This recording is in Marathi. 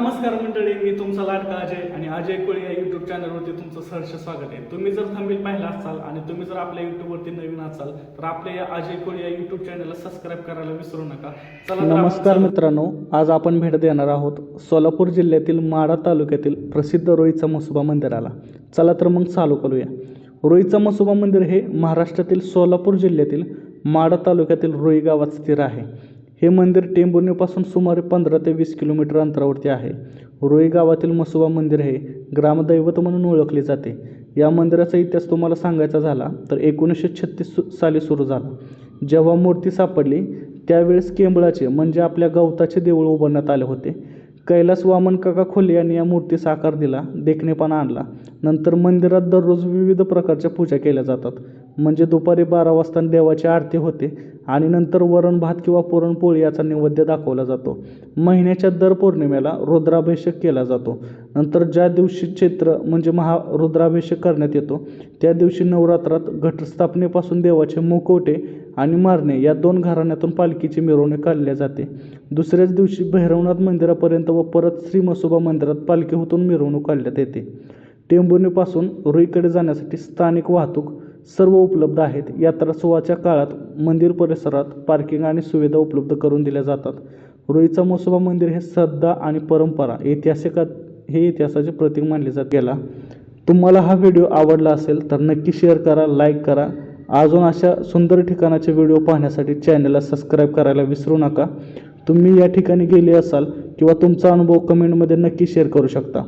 मंडळी मी तुमचा लाडका अजय आणि अजय कोळी या युट्यूब चॅनलवरती तुमचं सहर्ष स्वागत आहे. तुम्ही जर थांबील पाहिला असाल आणि तुम्ही जर आपल्या युट्यूबवरती नवीन असाल तर आपल्या या अजय कोळी या युट्यूब चॅनलला सबस्क्राईब करायला विसरू नका. चला नमस्कार मित्रांनो आज आपण भेट देणार आहोत सोलापूर जिल्ह्यातील माढा तालुक्यातील प्रसिद्ध रोईचा मसोबा मंदिराला. चला तर मग चालू करूया. रोईचा मसोबा मंदिर हे महाराष्ट्रातील सोलापूर जिल्ह्यातील माढा तालुक्यातील रोई गावात स्थिर आहे. हे मंदिर टेंभुर्णीपासून सुमारे पंधरा ते वीस किलोमीटर अंतरावरती आहे. रोई गावातील मसोबा मंदिर हे ग्रामदैवत म्हणून ओळखले जाते. या मंदिराचा इतिहास तुम्हाला सांगायचा झाला तर एकोणीसशे छत्तीस साली सुरू झाला. जेव्हा मूर्ती सापडली त्यावेळेस केंबळाचे म्हणजे आपल्या गवताचे देऊळ उभारण्यात आले होते. कैलास वामन काका खोले यांनी या मूर्तीस आकार दिला देखणेपणा आणला. नंतर मंदिरात दररोज विविध प्रकारच्या पूजा केल्या जातात. म्हणजे दुपारी बारा वाजता देवाची आरती होते आणि नंतर वरण भात किंवा पुरणपोळी याचा नैवेद्य दाखवला जातो. महिन्याच्या दर पौर्णिमेला रुद्राभिषेक केला जातो. नंतर ज्या दिवशी चैत्र म्हणजे महा रुद्राभिषेक करण्यात येतो त्या दिवशी नवरात्रात घटस्थापनेपासून देवाचे मुखवटे आणि मारणे या दोन घराण्यातून पालखीची मिरवणूक काढल्या जाते. दुसऱ्याच दिवशी भैरवनाथ मंदिरापर्यंत व परत श्री मसोबा मंदिरात पालखीहूतून मिरवणूक काढण्यात येते. टेंबुनीपासून रुईकडे जाण्यासाठी स्थानिक वाहतूक सर्व उपलब्ध आहेत. यात्रा काळात मंदिर परिसरात पार्किंग आणि सुविधा उपलब्ध करून दिल्या जातात. रोईचा मोसोबा मंदिर हे श्रद्धा आणि परंपरा ऐतिहासिकात हे इतिहासाचे प्रतीक मानले जात गेला. तुम्हाला हा व्हिडिओ आवडला असेल तर नक्की शेअर करा लाईक करा. अजून अशा सुंदर ठिकाणाचे व्हिडिओ पाहण्यासाठी चॅनलला सबस्क्राईब करायला विसरू नका. तुम्ही या ठिकाणी गेले असाल किंवा तुमचा अनुभव कमेंटमध्ये नक्की शेअर करू शकता.